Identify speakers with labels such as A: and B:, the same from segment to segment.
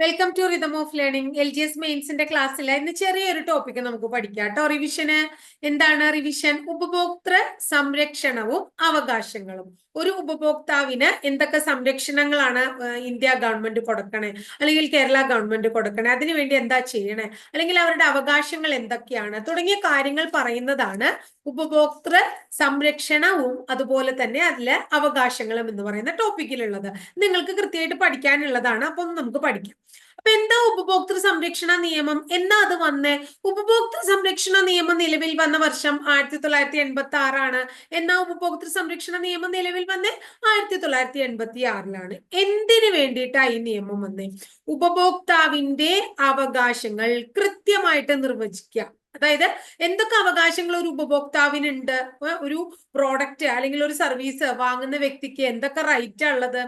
A: Welcome to rhythm of learning L G S മെയിൻസിന്റെ ക്ലാസ്സിൽ ഇന്ന് ചെറിയൊരു ടോപ്പിക് നമുക്ക് പഠിക്കാം കേട്ടോ റിവിഷന് എന്താണ് റിവിഷൻ ഉപഭോക്തൃ സംരക്ഷണവും അവകാശങ്ങളും. ഒരു ഉപഭോക്താവിന് എന്തൊക്കെ സംരക്ഷണങ്ങളാണ് ഇന്ത്യ ഗവൺമെന്റ് കൊടുക്കണേ? അല്ലെങ്കിൽ കേരള ഗവൺമെന്റ് കൊടുക്കണേ? അതിനുവേണ്ടി എന്താ ചെയ്യണേ? അല്ലെങ്കിൽ അവരുടെ അവകാശങ്ങൾ എന്തൊക്കെയാണ്? തുടങ്ങിയ കാര്യങ്ങൾ പറയുന്നതാണ് ഉപഭോക്തൃ സംരക്ഷണവും അതുപോലെ തന്നെ അതിലെ അവകാശങ്ങളും എന്ന് പറയുന്ന ടോപ്പിക്കിലുള്ളത് നിങ്ങൾക്ക് കൃത്യമായിട്ട് പഠിക്കാനുള്ളതാണ്. അപ്പം നമുക്ക് പഠിക്കാം. അപ്പൊ എന്താ ഉപഭോക്തൃ സംരക്ഷണ നിയമം? എന്നാ അത് വന്നേ? ഉപഭോക്തൃ സംരക്ഷണ നിയമം നിലവിൽ വന്ന വർഷം ആയിരത്തി തൊള്ളായിരത്തി എൺപത്തി ആറാണ് എന്നാ ഉപഭോക്തൃ സംരക്ഷണ നിയമം നിലവിൽ വന്നേ? ആയിരത്തി തൊള്ളായിരത്തി എൺപത്തി ആറിലാണ് എന്തിനു വേണ്ടിയിട്ടാ ഈ നിയമം വന്നേ? ഉപഭോക്താവിന്റെ അവകാശങ്ങൾ കൃത്യമായിട്ട് നിർവചിക്കുക അതായത് എന്തൊക്കെ അവകാശങ്ങൾ ഒരു ഉപഭോക്താവിനുണ്ട്? ഒരു പ്രോഡക്റ്റ് അല്ലെങ്കിൽ ഒരു സർവീസ് വാങ്ങുന്ന വ്യക്തിക്ക് എന്തൊക്കെ റൈറ്റ് ഉള്ളത്?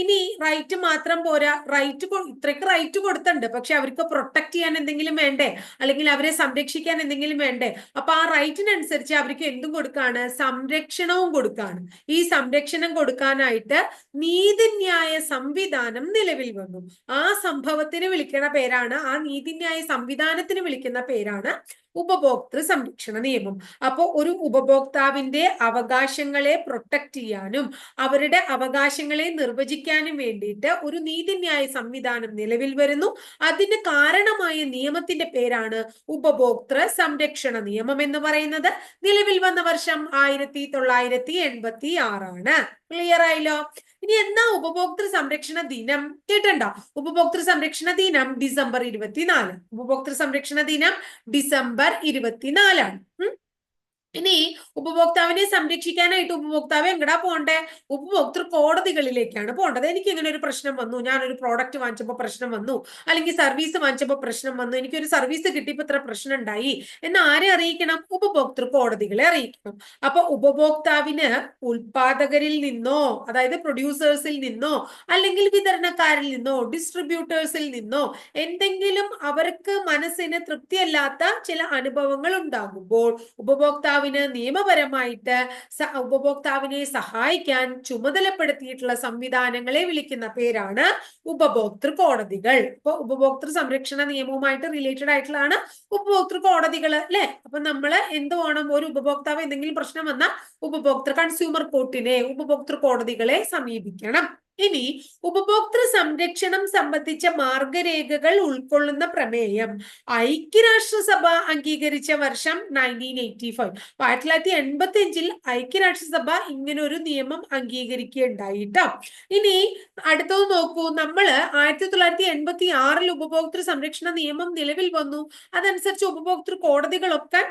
A: ഇനി റൈറ്റ് മാത്രം പോരാ റൈറ്റ് ഇത്രയ്ക്ക് റൈറ്റ് കൊടുത്തിട്ടുണ്ട്. പക്ഷെ അവർക്ക് പ്രൊട്ടക്ട് ചെയ്യാൻ എന്തെങ്കിലും വേണ്ടേ? അല്ലെങ്കിൽ അവരെ സംരക്ഷിക്കാൻ എന്തെങ്കിലും വേണ്ടേ? അപ്പൊ ആ റൈറ്റിനനുസരിച്ച് അവർക്ക് എന്തും കൊടുക്കാണ്? സംരക്ഷണവും കൊടുക്കാണ്. ഈ സംരക്ഷണം കൊടുക്കാനായിട്ട് നീതിന്യായ സംവിധാനം നിലവിൽ വന്നു. ആ സംഭവത്തിന് വിളിക്കുന്ന പേരാണ് ആ നീതിന്യായ സംവിധാനത്തിന് വിളിക്കുന്ന പേരാണ് ഉപഭോക്തൃ സംരക്ഷണ നിയമം. അപ്പോൾ ഒരു ഉപഭോക്താവിന്റെ അവകാശങ്ങളെ പ്രൊട്ടക്ട് ചെയ്യാനും അവരുടെ അവകാശങ്ങളെ നിർവചിക്കാനും വേണ്ടിയിട്ട് ഒരു നീതിന്യായ സംവിധാനം നിലവിൽ വരുന്നു. അതിന് കാരണമായ നിയമത്തിന്റെ പേരാണ് ഉപഭോക്തൃ സംരക്ഷണ നിയമം എന്ന് പറയുന്നത്. നിലവിൽ വന്ന വർഷം ആയിരത്തി തൊള്ളായിരത്തി എൺപത്തി ആറാണ്. ക്ലിയർ ആയില്ലോ? ഇനി എന്നാ ഉപഭോക്തൃ സംരക്ഷണ ദിനം? കേട്ടണ്ടോ ഉപഭോക്തൃ സംരക്ഷണ ദിനം ഡിസംബർ ഇരുപത്തിനാല്. ഉപഭോക്തൃ സംരക്ഷണ ദിനം ഡിസംബർ ഇരുപത്തിനാലാണ്. ഇനി ഉപഭോക്താവിനെ സംരക്ഷിക്കാനായിട്ട് ഉപഭോക്താവ് എങ്ങടാ പോണ്ടേ ഉപഭോക്തൃ കോടതികളിലേക്കാണ് പോണ്ടത് എനിക്ക് ഇങ്ങനെ ഒരു പ്രശ്നം വന്നു. ഞാനൊരു പ്രോഡക്റ്റ് വാങ്ങിച്ചപ്പോൾ പ്രശ്നം വന്നു. അല്ലെങ്കിൽ സർവീസ് വാങ്ങിച്ചപ്പോൾ പ്രശ്നം വന്നു. എനിക്കൊരു സർവീസ് കിട്ടിയപ്പോൾ ഇത്ര പ്രശ്നം ഉണ്ടായി എന്ന് ആരെ അറിയിക്കണം? ഉപഭോക്തൃ കോടതികളെ അറിയിക്കണം. അപ്പൊ ഉപഭോക്താവിന് ഉൽപാദകരിൽ നിന്നോ അതായത് പ്രൊഡ്യൂസേഴ്സിൽ നിന്നോ അല്ലെങ്കിൽ വിതരണക്കാരിൽ നിന്നോ ഡിസ്ട്രിബ്യൂട്ടേഴ്സിൽ നിന്നോ എന്തെങ്കിലും അവർക്ക് മനസ്സിന് തൃപ്തിയല്ലാത്ത ചില അനുഭവങ്ങൾ ഉണ്ടാകുമ്പോൾ ഉപഭോക്താവിന് നിയമപരമായിട്ട് ഉപഭോക്താവിനെ സഹായിക്കാൻ ചുമതലപ്പെടുത്തിയിട്ടുള്ള സംവിധാനങ്ങളെ വിളിക്കുന്ന പേരാണ് ഉപഭോക്തൃ കോടതികൾ. ഇപ്പൊ ഉപഭോക്തൃ സംരക്ഷണ നിയമവുമായിട്ട് റിലേറ്റഡ് ആയിട്ടുള്ളതാണ് ഉപഭോക്തൃ കോടതികൾ അല്ലെ? അപ്പൊ നമ്മൾ എന്ത് വേണം? ഒരു ഉപഭോക്താവ് എന്തെങ്കിലും പ്രശ്നം വന്നാൽ ഉപഭോക്തൃ കൺസ്യൂമർ കോർട്ടിനെ ഉപഭോക്തൃ കോടതികളെ സമീപിക്കണം. ഇനി ഉപഭോക്തൃ സംരക്ഷണം സംബന്ധിച്ച മാർഗരേഖകൾ ഉൾക്കൊള്ളുന്ന പ്രമേയം. ഐക്യരാഷ്ട്രസഭ അംഗീകരിച്ച വർഷം നയന്റീൻ എയ്റ്റി ഫൈവ് ആയിരത്തി തൊള്ളായിരത്തി എൺപത്തി അഞ്ചിൽ ഐക്യരാഷ്ട്രസഭ ഇങ്ങനെ ഒരു നിയമം അംഗീകരിക്കുകയുണ്ടായിട്ടോ. ഇനി അടുത്തത് നോക്കൂ. നമ്മൾ ആയിരത്തി തൊള്ളായിരത്തി എൺപത്തി ആറിൽ ഉപഭോക്തൃ സംരക്ഷണ നിയമം നിലവിൽ വന്നു. അതനുസരിച്ച് ഉപഭോക്തൃ കോടതികളൊക്കെ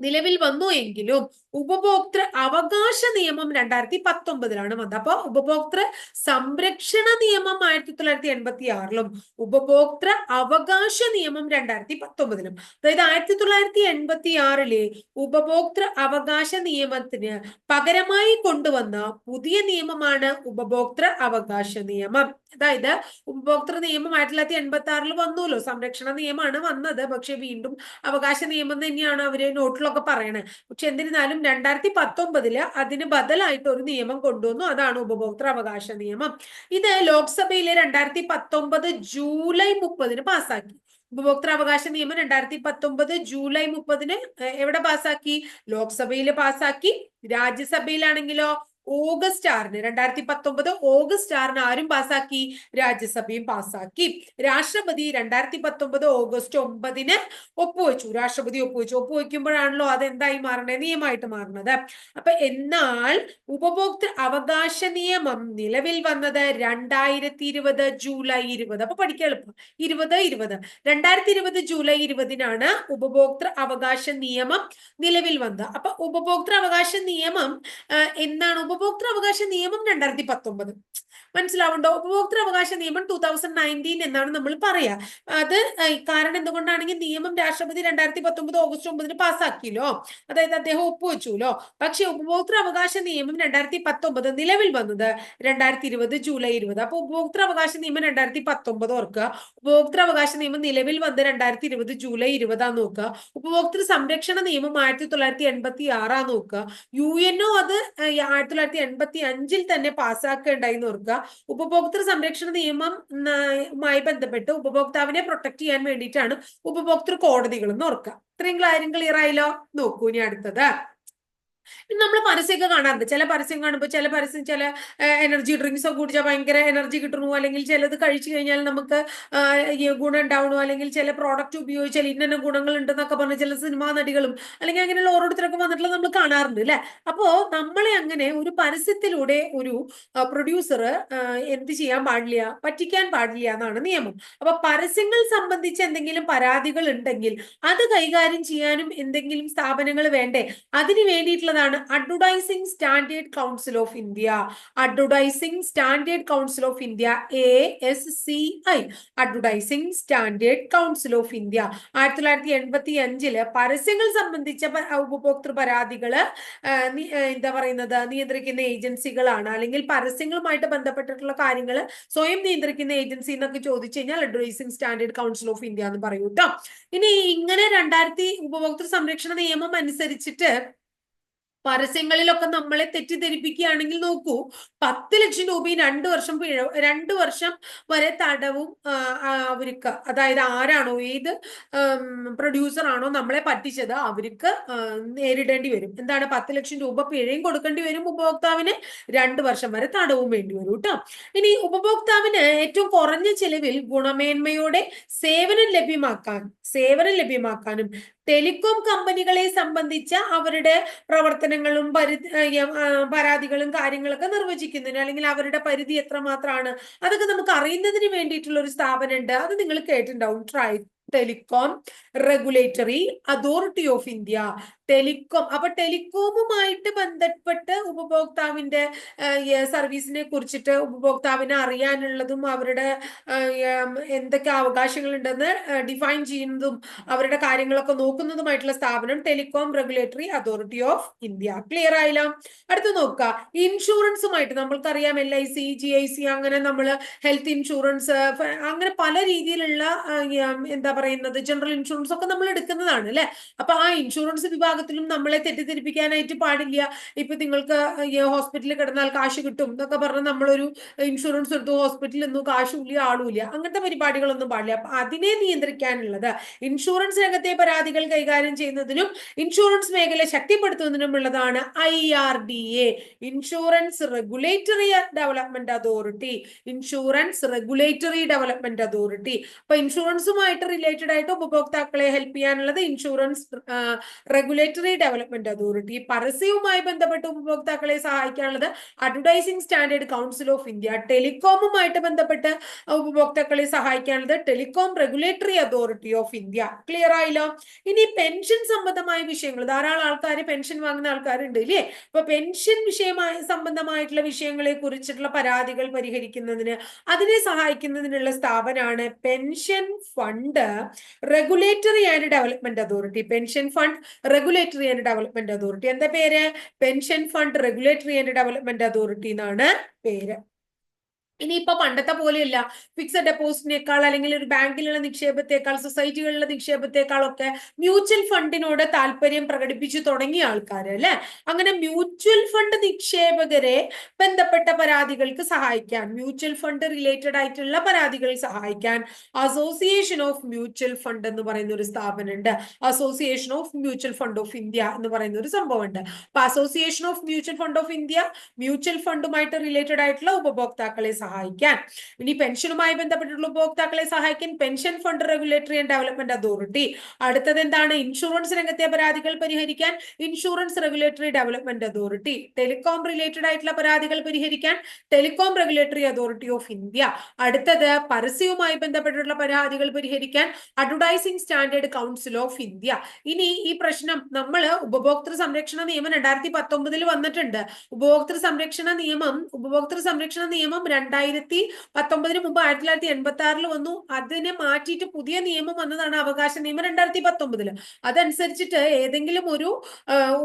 A: നിലവിൽ വന്നു എങ്കിലും ഉപഭോക്തൃ അവകാശ നിയമം രണ്ടായിരത്തി പത്തൊമ്പതിലാണ് വന്നത്. അപ്പൊ ഉപഭോക്തൃ സംരക്ഷണ നിയമം ആയിരത്തി തൊള്ളായിരത്തി എൺപത്തി ആറിലും ഉപഭോക്തൃ അവകാശ നിയമം രണ്ടായിരത്തി പത്തൊമ്പതിലും. അതായത് ആയിരത്തി തൊള്ളായിരത്തി എൺപത്തി ആറിലെ ഉപഭോക്തൃ അവകാശ നിയമത്തിന് പകരമായി കൊണ്ടുവന്ന പുതിയ നിയമമാണ് ഉപഭോക്തൃ അവകാശ നിയമം. അതായത് ഉപഭോക്തൃ നിയമം ആയിരത്തി തൊള്ളായിരത്തി എൺപത്തി ആറിൽ വന്നുല്ലോ. സംരക്ഷണ നിയമമാണ് വന്നത്. പക്ഷെ വീണ്ടും അവകാശ നിയമം തന്നെയാണ് അവർ നോട്ടിലൊക്കെ പറയണത് പക്ഷെ എന്നിരുന്നാലും രണ്ടായിരത്തി പത്തൊമ്പതിൽ അതിന് ബദലായിട്ട് ഒരു നിയമം കൊണ്ടുവന്നു. അതാണ് ഉപഭോക്തൃ അവകാശ നിയമം. ഇത് ലോക്സഭയിലെ രണ്ടായിരത്തി പത്തൊമ്പത് ജൂലൈ മുപ്പതിന് പാസ്സാക്കി ഉപഭോക്തൃ അവകാശ നിയമം രണ്ടായിരത്തി പത്തൊമ്പത് ജൂലൈ മുപ്പതിന് എവിടെ പാസാക്കി? ലോക്സഭയിൽ പാസാക്കി. രാജ്യസഭയിലാണെങ്കിലോ? ഓഗസ്റ്റ് ആറിന് രണ്ടായിരത്തി പത്തൊമ്പത് ഓഗസ്റ്റ് ആറിന് ആരും പാസ്സാക്കി? രാജ്യസഭയും പാസ്സാക്കി. രാഷ്ട്രപതി രണ്ടായിരത്തി പത്തൊമ്പത് ഓഗസ്റ്റ് ഒമ്പതിന് ഒപ്പുവെച്ചു. രാഷ്ട്രപതി ഒപ്പുവെച്ചു. ഒപ്പുവെക്കുമ്പോഴാണല്ലോ അത് എന്തായി മാറണേ? നിയമമായിട്ട് മാറുന്നത്. അപ്പൊ എന്നാൽ ഉപഭോക്തൃ അവകാശ നിയമം നിലവിൽ വന്നത് രണ്ടായിരത്തി ഇരുപത് ജൂലൈ ഇരുപത്. അപ്പൊ പഠിക്കാൻ എളുപ്പം. ഇരുപത് ഇരുപത്. രണ്ടായിരത്തി ഇരുപത് ജൂലൈ ഇരുപതിനാണ് ഉപഭോക്തൃ അവകാശ നിയമം നിലവിൽ വന്നത്. അപ്പൊ ഉപഭോക്തൃ അവകാശ നിയമം എന്താണ് ഉപഭോക്തൃ അവകാശ നിയമം രണ്ടായിരത്തി പത്തൊമ്പത്. മനസ്സിലാവുണ്ടോ? ഉപഭോക്തൃ അവകാശ നിയമം ടൂ തൗസൻഡ് നയന്റീൻ എന്നാണ് നമ്മൾ പറയാ. അത് കാരണം എന്തുകൊണ്ടാണെങ്കിൽ നിയമം രാഷ്ട്രപതി രണ്ടായിരത്തി പത്തൊമ്പത് ഓഗസ്റ്റ് ഒമ്പതിന് പാസ്സാക്കിയല്ലോ? അതായത് അദ്ദേഹം ഒപ്പുവെച്ചുല്ലോ? പക്ഷെ ഉപഭോക്തൃ അവകാശ നിയമം രണ്ടായിരത്തി പത്തൊമ്പത് നിലവിൽ വന്നത് രണ്ടായിരത്തി ഇരുപത് ജൂലൈ ഇരുപത്. അപ്പൊ ഉപഭോക്തൃ അവകാശ നിയമം രണ്ടായിരത്തി പത്തൊമ്പത് ഓർക്കുക. ഉപഭോക്തൃ അവകാശ നിയമം നിലവിൽ വന്നത് രണ്ടായിരത്തി ഇരുപത് ജൂലൈ ഇരുപതാന്ന് നോക്കുക. ഉപഭോക്തൃ സംരക്ഷണ നിയമം ആയിരത്തി തൊള്ളായിരത്തി എൺപത്തി ആറാന്ന് നോക്കുക. യു എൻഒ അത് ആയിരത്തി തൊള്ളായിരത്തി എൺപത്തി അഞ്ചിൽ തന്നെ പാസ്സാക്കുകയുണ്ടായി ഓർക്കുക ഉപഭോക്തൃ സംരക്ഷണ നിയമം മായി ബന്ധപ്പെട്ട് ഉപഭോക്താവിനെ പ്രൊട്ടക്ട് ചെയ്യാൻ വേണ്ടിയിട്ടാണ് ഉപഭോക്തൃ കോടതികൾ എന്ന് ഓർക്കുക. ഇത്രയും ക്ലിയർ ആയില്ലോ? നോക്കൂ ഇനി അടുത്തത്. നമ്മൾ പരസ്യമൊക്കെ കാണാറുണ്ട്. ചില പരസ്യം കാണുമ്പോൾ ചില പരസ്യം ചില എനർജി ഡ്രിങ്ക്സ് ഒക്കെ കുടിച്ചാൽ ഭയങ്കര എനർജി കിട്ടുന്നു. അല്ലെങ്കിൽ ചിലത് കഴിച്ചു കഴിഞ്ഞാൽ നമുക്ക് ഗുണം ഉണ്ടാവണു അല്ലെങ്കിൽ ചില പ്രോഡക്റ്റ് ഉപയോഗിച്ചാൽ ഇന്ന ഗുണങ്ങൾ ഉണ്ടെന്നൊക്കെ പറഞ്ഞ ചില സിനിമാ നടികളും അല്ലെങ്കിൽ അങ്ങനെയുള്ള ഓരോരുത്തരൊക്കെ വന്നിട്ടുള്ള നമ്മൾ കാണാറുണ്ട് അല്ലെ? അപ്പോ നമ്മളെ അങ്ങനെ ഒരു പരസ്യത്തിലൂടെ ഒരു പ്രൊഡ്യൂസർ എന്ത് ചെയ്യാൻ പാടില്ല പറ്റിക്കാൻ പാടില്ല എന്നാണ് നിയമം. അപ്പൊ പരസ്യങ്ങൾ സംബന്ധിച്ച് എന്തെങ്കിലും പരാതികൾ ഉണ്ടെങ്കിൽ അത് കൈകാര്യം ചെയ്യാനും എന്തെങ്കിലും സ്ഥാപനങ്ങൾ വേണ്ടേ? അതിന് വേണ്ടിയിട്ടുള്ളതാണ് advertising standard council of India advertising standard council of India A S C I advertising standard council of India ആയിരത്തി തൊള്ളായിരത്തി എൺപത്തി അഞ്ചിൽ പരസ്യങ്ങൾ സംബന്ധിച്ച ഉപഭോക്തൃ പരാതികൾ എന്താ പറയുന്നത് നിയന്ത്രിക്കുന്ന ഏജൻസികളാണ്. അല്ലെങ്കിൽ പരസ്യങ്ങളുമായിട്ട് ബന്ധപ്പെട്ടിട്ടുള്ള കാര്യങ്ങൾ സ്വയം നിയന്ത്രിക്കുന്ന ഏജൻസി എന്നൊക്കെ ചോദിച്ചു കഴിഞ്ഞാൽ advertising standard council of India എന്ന് പറയൂട്ടോ ഇനി ഇങ്ങനെ രണ്ടായിരത്തി ഉപഭോക്തൃ സംരക്ഷണ നിയമം അനുസരിച്ചിട്ട് പരസ്യങ്ങളിലൊക്കെ നമ്മളെ തെറ്റിദ്ധരിപ്പിക്കുകയാണെങ്കിൽ നോക്കൂ പത്ത് ലക്ഷം രൂപയും രണ്ട് വർഷം പിഴ രണ്ട് വർഷം വരെ തടവും അവർക്ക്. അതായത് ആരാണോ ഏത് പ്രൊഡ്യൂസർ ആണോ നമ്മളെ പറ്റിച്ചത് അവർക്ക് നേരിടേണ്ടി വരും. എന്താണ് പത്ത് ലക്ഷം രൂപ പിഴയും കൊടുക്കേണ്ടി വരും ഉപഭോക്താവിന്? രണ്ട് വർഷം വരെ തടവും വേണ്ടി വരും കേട്ടോ ഇനി ഉപഭോക്താവിന് ഏറ്റവും കുറഞ്ഞ ചെലവിൽ ഗുണമേന്മയോടെ സേവനം ലഭ്യമാക്കാൻ സേവനം ലഭ്യമാക്കാനും ടെലികോം കമ്പനികളെ സംബന്ധിച്ച അവരുടെ പ്രവർത്തനങ്ങളും പരിധി പരാതികളും കാര്യങ്ങളൊക്കെ നിർവചിക്കുന്നതിന് അല്ലെങ്കിൽ അവരുടെ പരിധി എത്രമാത്രമാണ് അതൊക്കെ നമുക്ക് അറിയുന്നതിന് വേണ്ടിയിട്ടുള്ള ഒരു സ്ഥാപനമുണ്ട്. അത് നിങ്ങൾ കേട്ടിട്ടുണ്ടാവും. TRAI telecom regulatory authority of India. Telecom അപ്പൊ ടെലികോമുമായിട്ട് ബന്ധപ്പെട്ട് ഉപഭോക്താവിന്റെ സർവീസിനെ കുറിച്ചിട്ട് ഉപഭോക്താവിന് അറിയാനുള്ളതും അവരുടെ എന്തൊക്കെ അവകാശങ്ങൾ ഉണ്ടെന്ന് ഡിഫൈൻ ചെയ്യുന്നതും അവരുടെ കാര്യങ്ങളൊക്കെ നോക്കുന്നതുമായിട്ടുള്ള സ്ഥാപനം telecom regulatory authority of India. Clear ആയില്ല? അടുത്ത് നോക്കുക. ഇൻഷുറൻസുമായിട്ട് നമ്മൾക്കറിയാം L I C G I C അങ്ങനെ നമ്മൾ ഹെൽത്ത് ഇൻഷുറൻസ് അങ്ങനെ പല രീതിയിലുള്ള എന്താ പറയുന്നത് ജനറൽ ഇൻഷുറൻസ് ഒക്കെ നമ്മൾ എടുക്കുന്നതാണ് അല്ലെ? അപ്പൊ ആ ഇൻഷുറൻസ് വിഭാഗത്തിലും നമ്മളെ തെറ്റിദ്ധരിപ്പിക്കാനായിട്ട് പാടില്ല. ഇപ്പൊ നിങ്ങൾക്ക് ഹോസ്പിറ്റലിൽ കിടന്നാൽ കാശ് കിട്ടും എന്നൊക്കെ പറഞ്ഞ് നമ്മളൊരു ഇൻഷുറൻസ് എടുത്തു ഹോസ്പിറ്റലിൽ നിന്നും കാശുമില്ല ആളുമില്ല അങ്ങനത്തെ പരിപാടികളൊന്നും പാടില്ല. അപ്പൊ അതിനെ നിയന്ത്രിക്കാനുള്ളത് ഇൻഷുറൻസ് രംഗത്തെ പരാതികൾ കൈകാര്യം ചെയ്യുന്നതിനും ഇൻഷുറൻസ് മേഖല ശക്തിപ്പെടുത്തുന്നതിനുമുള്ളതാണ് I R D A insurance regulatory development authority insurance regulatory development authority അപ്പൊ ഇൻഷുറൻസുമായിട്ട് റിലേറ്റഡ് ആയിട്ട് ഉപഭോക്താക്കളെ ഹെൽപ്പ് ചെയ്യാനുള്ളത് ഇൻഷുറൻസ് റെഗുലേറ്ററി ഡെവലപ്മെന്റ് അതോറിറ്റി പരസ്യവുമായി ബന്ധപ്പെട്ട് ഉപഭോക്താക്കളെ സഹായിക്കാനുള്ളത് advertising standard council of India ടെലികോമുമായിട്ട് ബന്ധപ്പെട്ട് ഉപഭോക്താക്കളെ സഹായിക്കാനുള്ളത് telecom regulatory authority of India clear ആയില്ലോ? ഇനി പെൻഷൻ സംബന്ധമായ വിഷയങ്ങൾ ധാരാളം ആൾക്കാർ പെൻഷൻ വാങ്ങുന്ന ആൾക്കാരുണ്ട് ഇല്ലേ? അപ്പൊ പെൻഷൻ വിഷയമായ സംബന്ധമായിട്ടുള്ള വിഷയങ്ങളെ കുറിച്ചിട്ടുള്ള പരാതികൾ പരിഹരിക്കുന്നതിന് അതിനെ സഹായിക്കുന്നതിനുള്ള സ്ഥാപനമാണ് pension fund regulatory and development authority pension fund regulatory and development authority എന്താ പേര്? Pension fund regulatory and development authority എന്നാണ് പേര്. ഇനിയിപ്പോ പണ്ടത്തെ പോലെയല്ല. ഫിക്സഡ് ഡെപ്പോസിറ്റിനേക്കാൾ അല്ലെങ്കിൽ ഒരു ബാങ്കിലുള്ള നിക്ഷേപത്തെക്കാൾ സൊസൈറ്റികളിലെ നിക്ഷേപത്തെക്കാളൊക്കെ മ്യൂച്വൽ ഫണ്ടിനോട് താല്പര്യം പ്രകടിപ്പിച്ചു തുടങ്ങിയ ആൾക്കാർ അല്ലെ? അങ്ങനെ മ്യൂച്വൽ ഫണ്ട് നിക്ഷേപകരെ ബന്ധപ്പെട്ട പരാതികൾക്ക് സഹായിക്കാൻ മ്യൂച്വൽ ഫണ്ട് റിലേറ്റഡ് ആയിട്ടുള്ള പരാതികൾ സഹായിക്കാൻ അസോസിയേഷൻ ഓഫ് മ്യൂച്വൽ ഫണ്ട് എന്ന് പറയുന്ന ഒരു സ്ഥാപനമുണ്ട്. Association of mutual fund of India എന്ന് പറയുന്ന ഒരു സംഭവമുണ്ട്. അപ്പൊ association of mutual fund of India mutual ഫണ്ടുമായിട്ട് related ആയിട്ടുള്ള ഉപഭോക്താക്കളെ സഹായിക്കാൻ. ഇനി പെൻഷനുമായി ബന്ധപ്പെട്ടിട്ടുള്ള ഉപഭോക്താക്കളെ സഹായിക്കാൻ pension fund regulatory and development authority. അടുത്തത് എന്താണ് ഇൻഷുറൻസ് രംഗത്തെ പരാതികൾ പരിഹരിക്കാൻ insurance regulatory development authority. Telecom related ആയിട്ടുള്ള പരാതികൾ പരിഹരിക്കാൻ telecom regulatory authority of India. അടുത്തത് പരസ്യവുമായി ബന്ധപ്പെട്ടിട്ടുള്ള പരാതികൾ പരിഹരിക്കാൻ advertising standard council of India. ഇനി ഈ പ്രശ്നം നമ്മൾ ഉപഭോക്തൃ സംരക്ഷണ നിയമം രണ്ടായിരത്തി പത്തൊമ്പതിൽ വന്നിട്ടുണ്ട്. ഉപഭോക്തൃ സംരക്ഷണ നിയമം ഉപഭോക്തൃ സംരക്ഷണ നിയമം പത്തൊമ്പതിന് മുമ്പ് ആയിരത്തി തൊള്ളായിരത്തി എൺപത്തി ആറിൽ വന്നു. അതിനെ മാറ്റിയിട്ട് പുതിയ നിയമം വന്നതാണ് അവകാശ നിയമം രണ്ടായിരത്തി പത്തൊമ്പതിൽ. അതനുസരിച്ചിട്ട് ഏതെങ്കിലും ഒരു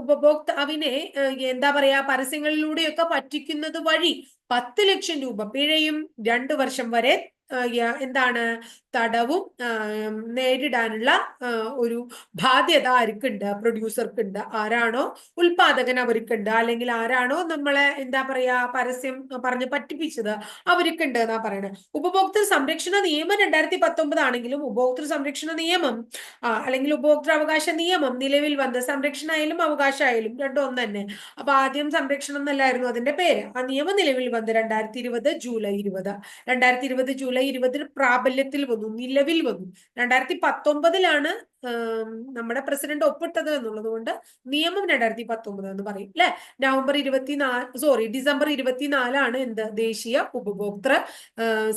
A: ഉപഭോക്താവിനെ എന്താ പറയാ പരസ്യങ്ങളിലൂടെയൊക്കെ പറ്റിക്കുന്നത് വഴി പത്ത് ലക്ഷം രൂപ പിഴയും രണ്ടു വർഷം വരെ എന്താണ്? തടവും നേരിടാനുള്ള ഒരു ബാധ്യത ആർക്കുണ്ട്? പ്രൊഡ്യൂസർക്കുണ്ട് ആരാണോ ഉൽപാദകൻ അവർക്കുണ്ട്. അല്ലെങ്കിൽ ആരാണോ നമ്മളെ എന്താ പറയാ പരസ്യം പറഞ്ഞ് പറ്റിപ്പിച്ചത് അവർക്കുണ്ട് എന്നാ പറയണത് ഉപഭോക്തൃ സംരക്ഷണ നിയമം രണ്ടായിരത്തി പത്തൊമ്പത് ആണെങ്കിലും ഉപഭോക്തൃ സംരക്ഷണ നിയമം അല്ലെങ്കിൽ ഉപഭോക്തൃ അവകാശ നിയമം നിലവിൽ വന്ന് സംരക്ഷണ ആയാലും അവകാശമായാലും രണ്ടും ഒന്ന് തന്നെ. അപ്പൊ ആദ്യം സംരക്ഷണം എന്നല്ലായിരുന്നു അതിന്റെ പേര്. ആ നിയമം നിലവിൽ വന്ന് രണ്ടായിരത്തി ഇരുപത് ജൂലൈ ഇരുപത്. രണ്ടായിരത്തി ഇരുപത് ജൂലൈ ഇരുപതിന് പ്രാബല്യത്തിൽ വന്നു നിലവിൽ വന്നു. രണ്ടായിരത്തി പത്തൊമ്പതിലാണ് നമ്മുടെ പ്രസിഡന്റ് ഒപ്പിട്ടത് എന്നുള്ളത് കൊണ്ട് നിയമം രണ്ടായിരത്തി പത്തൊമ്പത് എന്ന് പറയും അല്ലെ നവംബർ ഇരുപത്തിനാല് സോറി ഡിസംബർ ഇരുപത്തിനാലാണ് എന്ത്? ദേശീയ ഉപഭോക്തൃ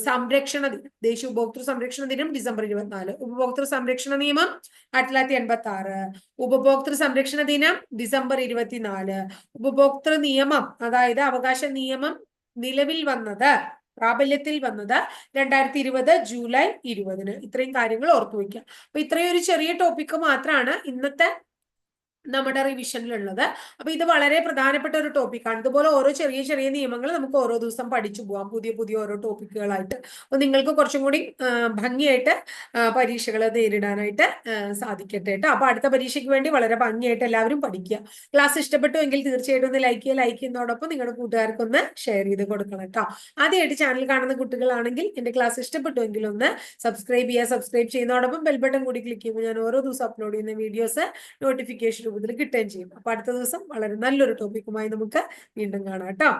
A: സംരക്ഷണ ദിനം. ദേശീയ ഉപഭോക്തൃ സംരക്ഷണ ദിനം ഡിസംബർ ഇരുപത്തിനാല്. ഉപഭോക്തൃ സംരക്ഷണ നിയമം ആയിരത്തി തൊള്ളായിരത്തി എൺപത്തി ആറ് ഉപഭോക്തൃ സംരക്ഷണ ദിനം ഡിസംബർ ഇരുപത്തിനാല്. ഉപഭോക്തൃ നിയമം അതായത് അവകാശ നിയമം നിലവിൽ വന്നത് പ്രാബല്യത്തിൽ വന്നത് രണ്ടായിരത്തി ഇരുപത് ജൂലൈ ഇരുപതിന്. ഇത്രയും കാര്യങ്ങൾ ഓർത്തു വയ്ക്കുക അപ്പൊ ഇത്രയും ഒരു ചെറിയ ടോപ്പിക്ക് മാത്രമാണ് ഇന്നത്തെ നമ്മുടെ റിവിഷനിലുള്ളത് അപ്പൊ ഇത് വളരെ പ്രധാനപ്പെട്ട ഒരു ടോപ്പിക്കാണ് ഇതുപോലെ ഓരോ ചെറിയ ചെറിയ നിയമങ്ങൾ നമുക്ക് ഓരോ ദിവസം പഠിച്ചു പോവാം. പുതിയ പുതിയ ഓരോ ടോപ്പിക്കുകളായിട്ട് അപ്പൊ നിങ്ങൾക്ക് കുറച്ചും കൂടി ഭംഗിയായിട്ട് പരീക്ഷകൾ നേരിടാനായിട്ട് സാധിക്കട്ടെ കേട്ടോ. അപ്പൊ അടുത്ത പരീക്ഷയ്ക്ക് വേണ്ടി വളരെ ഭംഗിയായിട്ട് എല്ലാവരും പഠിക്കുക. ക്ലാസ് ഇഷ്ടപ്പെട്ടു എങ്കിൽ തീർച്ചയായിട്ടും ഒന്ന് ലൈക്ക് ചെയ്യുക. ലൈക്ക് ചെയ്യുന്നതോടൊപ്പം നിങ്ങളുടെ കൂട്ടുകാർക്കൊന്ന് ഷെയർ ചെയ്ത് കൊടുക്കണം കേട്ടോ. ആദ്യമായിട്ട് ചാനൽ കാണുന്ന കുട്ടികളാണെങ്കിൽ എന്റെ ക്ലാസ് ഇഷ്ടപ്പെട്ടു എങ്കിൽ ഒന്ന് സബ്സ്ക്രൈബ് ചെയ്യുക. സബ്സ്ക്രൈബ് ചെയ്യുന്നതോടൊപ്പം ബെൽബട്ടൺ കൂടി ക്ലിക്ക് ചെയ്യുമ്പോൾ ഞാൻ ഓരോ ദിവസം അപ്ലോഡ് ചെയ്യുന്ന വീഡിയോസ് നോട്ടിഫിക്കേഷൻ രൂപത്തിൽ കിട്ടുകയും ചെയ്യും. അപ്പൊ അടുത്ത ദിവസം വളരെ നല്ലൊരു ടോപ്പിക്കുമായി നമുക്ക് വീണ്ടും കാണാം കേട്ടോ.